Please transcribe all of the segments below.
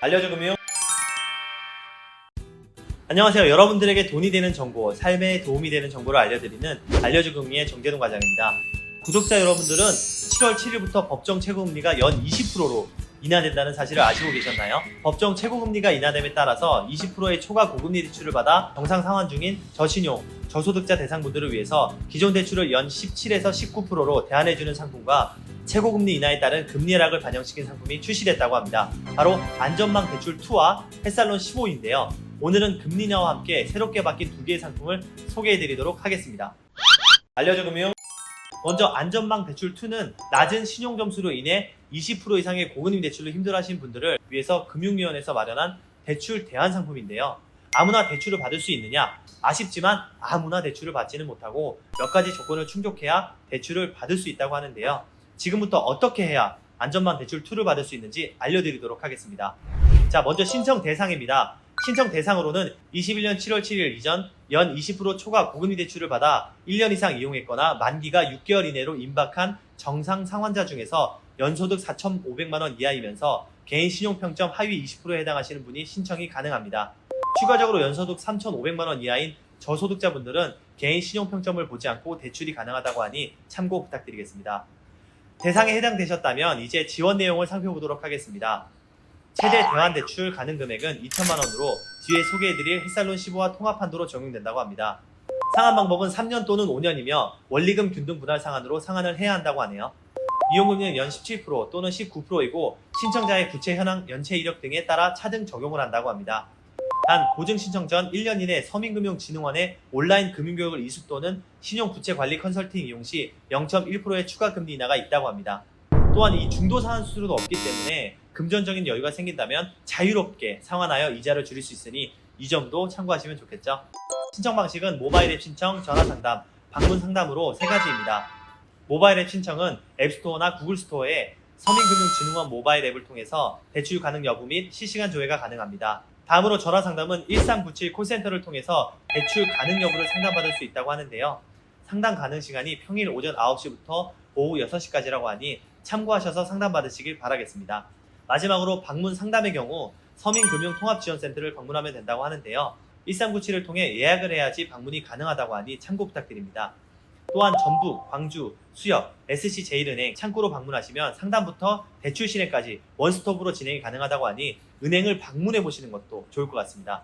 알려줘 금융 안녕하세요. 여러분들에게 돈이 되는 정보 삶에 도움이 되는 정보를 알려드리는 알려줘 금융의 정재동 과장입니다. 구독자 여러분들은 7월 7일부터 법정 최고금리가 연 20%로 인하된다는 사실을 아시고 계셨나요? 법정 최고금리가 인하됨에 따라서 20%의 초과 고금리 대출을 받아 정상 상환 중인 저신용, 저소득자 대상분들을 위해서 기존 대출을 연 17에서 19%로 대안해주는 상품과 최고금리 인하에 따른 금리 하락을 반영시킨 상품이 출시됐다고 합니다. 바로 안전망 대출 2와 햇살론 15인데요. 오늘은 금리 인하와 함께 새롭게 바뀐 두 개의 상품을 소개해드리도록 하겠습니다. 알려줘 금융 먼저 안전망 대출 2는 낮은 신용 점수로 인해 20% 이상의 고금리 대출로 힘들어하시는 분들을 위해서 금융위원회에서 마련한 대출 대안 상품인데요. 아무나 대출을 받을 수 있느냐? 아쉽지만 아무나 대출을 받지는 못하고 몇 가지 조건을 충족해야 대출을 받을 수 있다고 하는데요. 지금부터 어떻게 해야 안전망 대출 2를 받을 수 있는지 알려드리도록 하겠습니다. 자, 먼저 신청 대상입니다. 신청 대상으로는 21년 7월 7일 이전 연 20% 초과 고금리 대출을 받아 1년 이상 이용했거나 만기가 6개월 이내로 임박한 정상 상환자 중에서 연소득 4,500만 원 이하이면서 개인 신용평점 하위 20%에 해당하시는 분이 신청이 가능합니다. 추가적으로 연소득 3,500만 원 이하인 저소득자분들은 개인 신용평점을 보지 않고 대출이 가능하다고 하니 참고 부탁드리겠습니다. 대상에 해당되셨다면 이제 지원 내용을 살펴보도록 하겠습니다. 최대 대환 대출 가능 금액은 2천만 원으로 뒤에 소개해드릴 햇살론 15와 통합 한도로 적용된다고 합니다. 상환 방법은 3년 또는 5년이며 원리금 균등 분할 상환으로 상환을 해야 한다고 하네요. 이용금리는 연 17% 또는 19%이고 신청자의 구체 현황, 연체 이력 등에 따라 차등 적용을 한다고 합니다. 단 보증 신청 전 1년 이내 서민금융진흥원의 온라인 금융교육을 이수 또는 신용부채관리 컨설팅 이용 시 0.1%의 추가 금리 인하가 있다고 합니다. 또한 이 중도 상환 수수료도 없기 때문에 금전적인 여유가 생긴다면 자유롭게 상환하여 이자를 줄일 수 있으니 이 점도 참고하시면 좋겠죠. 신청 방식은 모바일 앱 신청, 전화 상담, 방문 상담으로 세 가지입니다. 모바일 앱 신청은 앱스토어나 구글 스토어에 서민금융진흥원 모바일 앱을 통해서 대출 가능 여부 및 실시간 조회가 가능합니다. 다음으로 전화 상담은 1397 콜센터를 통해서 대출 가능 여부를 상담받을 수 있다고 하는데요. 상담 가능 시간이 평일 오전 9시부터 오후 6시까지라고 하니 참고하셔서 상담받으시길 바라겠습니다. 마지막으로 방문 상담의 경우 서민금융통합지원센터를 방문하면 된다고 하는데요. 1397을 통해 예약을 해야지 방문이 가능하다고 하니 참고 부탁드립니다. 또한 전북, 광주, 수협, SC제일은행 창구로 방문하시면 상담부터 대출 실행까지 원스톱으로 진행이 가능하다고 하니 은행을 방문해 보시는 것도 좋을 것 같습니다.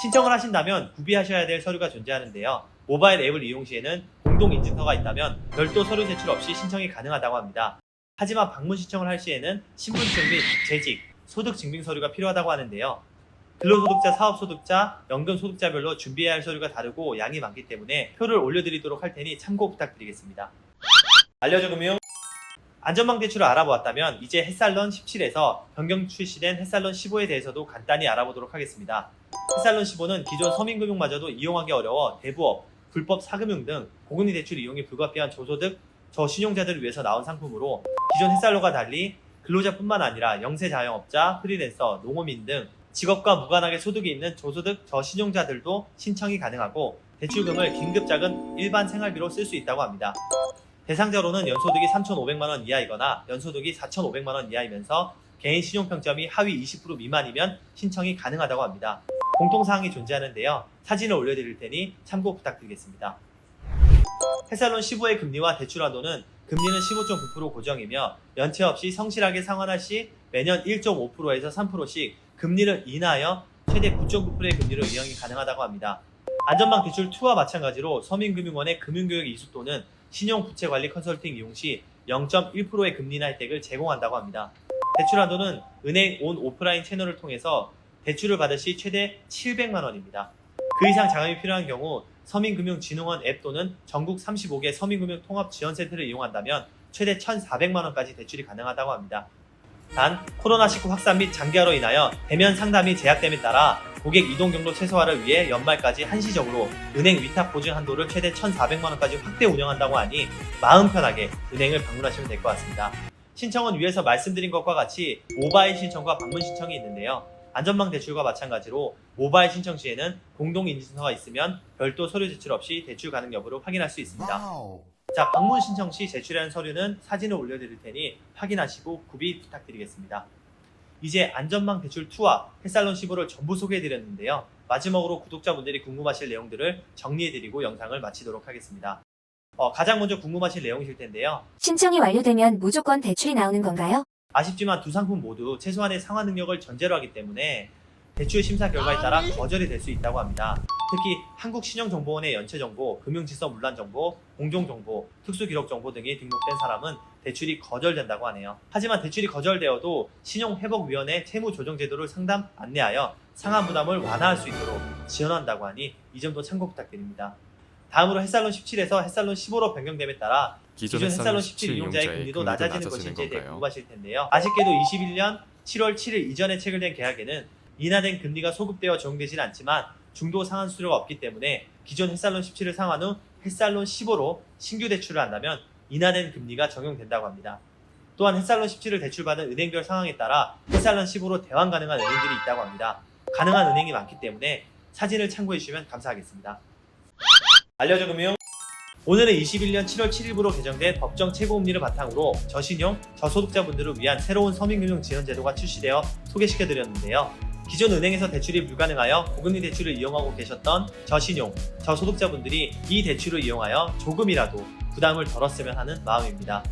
신청을 하신다면 구비하셔야 될 서류가 존재하는데요. 모바일 앱을 이용 시에는 공동 인증서가 있다면 별도 서류 제출 없이 신청이 가능하다고 합니다. 하지만 방문 신청을 할 시에는 신분증 및 재직, 소득 증빙 서류가 필요하다고 하는데요. 근로소득자, 사업소득자, 연금소득자별로 준비해야 할 서류가 다르고 양이 많기 때문에 표를 올려드리도록 할 테니 참고 부탁드리겠습니다. 알려줘 금융 안전망 대출을 알아보았다면 이제 햇살론 17에서 변경 출시된 햇살론 15에 대해서도 간단히 알아보도록 하겠습니다. 햇살론 15는 기존 서민금융마저도 이용하기 어려워 대부업, 불법 사금융 등 고금리 대출 이용이 불가피한 저소득, 저신용자들을 위해서 나온 상품으로 기존 햇살론과 달리 근로자뿐만 아니라 영세 자영업자, 프리랜서, 농어민 등 직업과 무관하게 소득이 있는 저소득 저신용자들도 신청이 가능하고 대출금을 긴급자금 일반 생활비로 쓸 수 있다고 합니다. 대상자로는 연소득이 3,500만 원 이하이거나 연소득이 4,500만 원 이하이면서 개인 신용평점이 하위 20% 미만이면 신청이 가능하다고 합니다. 공통사항이 존재하는데요. 사진을 올려드릴 테니 참고 부탁드리겠습니다. 햇살론 15의 금리와 대출 한도는 금리는 15.9% 고정이며 연체 없이 성실하게 상환할 시 매년 1.5%에서 3%씩 금리를 인하여 최대 9.9%의 금리로 이용이 가능하다고 합니다. 안전망 대출 2와 마찬가지로 서민금융원의 금융교육 이수 또는 신용부채관리 컨설팅 이용 시 0.1%의 금리 인하 혜택을 제공한다고 합니다. 대출 한도는 은행 온 오프라인 채널을 통해서 대출을 받을 시 최대 700만 원입니다. 그 이상 자금이 필요한 경우 서민금융진흥원 앱 또는 전국 35개 서민금융 통합 지원센터를 이용한다면 최대 1,400만 원까지 대출이 가능하다고 합니다. 단 코로나19 확산 및 장기화로 인하여 대면 상담이 제약됨에 따라 고객 이동 경로 최소화를 위해 연말까지 한시적으로 은행 위탁 보증 한도를 최대 1,400만 원까지 확대 운영한다고 하니 마음 편하게 은행을 방문하시면 될 것 같습니다. 신청은 위에서 말씀드린 것과 같이 모바일 신청과 방문 신청이 있는데요. 안전망 대출과 마찬가지로 모바일 신청 시에는 공동 인증서가 있으면 별도 서류 제출 없이 대출 가능 여부를 확인할 수 있습니다. 자, 방문 신청 시 제출한 서류는 사진을 올려드릴 테니 확인하시고 구비 부탁드리겠습니다. 이제 안전망 대출 2와 햇살론 15를 전부 소개해드렸는데요. 마지막으로 구독자분들이 궁금하실 내용들을 정리해드리고 영상을 마치도록 하겠습니다. 어, 가장 먼저 궁금하실 내용이실 텐데요. 신청이 완료되면 무조건 대출이 나오는 건가요? 아쉽지만 두 상품 모두 최소한의 상환 능력을 전제로 하기 때문에 대출 심사 결과에 따라 거절이 될 수 있다고 합니다. 특히 한국신용정보원의 연체정보, 금융질서 문란정보, 공종정보, 특수기록정보 등이 등록된 사람은 대출이 거절된다고 하네요. 하지만 대출이 거절되어도 신용회복위원회 채무조정제도를 상담 안내하여 상환 부담을 완화할 수 있도록 지원한다고 하니 이 점도 참고 부탁드립니다. 다음으로 햇살론 17에서 햇살론 15로 변경됨에 따라 기존 기존 햇살론 햇살론 17 17 이용자의 금리도 낮아지는 것인지에 대해? 궁금하실 텐데요. 아쉽게도 21년 7월 7일 이전에 체결된 계약에는 인하된 금리가 소급되어 적용되진 않지만 중도 상환 수수료가 없기 때문에 기존 햇살론 17을 상환 후 햇살론 15로 신규 대출을 한다면 인하된 금리가 적용된다고 합니다. 또한 햇살론 17을 대출받은 은행별 상황에 따라 햇살론 15로 대환 가능한 은행들이 있다고 합니다. 가능한 은행이 많기 때문에 사진을 참고해 주시면 감사하겠습니다. 알려줘 금융 오늘은 21년 7월 7일부로 개정된 법정 최고금리를 바탕으로 저신용, 저소득자분들을 위한 새로운 서민금융 지원 제도가 출시되어 소개시켜드렸는데요. 기존 은행에서 대출이 불가능하여 고금리 대출을 이용하고 계셨던 저신용, 저소득자분들이 이 대출을 이용하여 조금이라도 부담을 덜었으면 하는 마음입니다.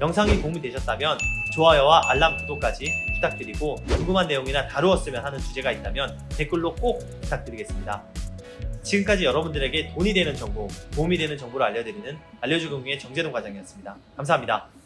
영상이 도움이 되셨다면 좋아요와 알람 구독까지 부탁드리고 궁금한 내용이나 다루었으면 하는 주제가 있다면 댓글로 꼭 부탁드리겠습니다. 지금까지 여러분들에게 돈이 되는 정보, 도움이 되는 정보를 알려드리는 알려주금융의 정재동 과장이었습니다. 감사합니다.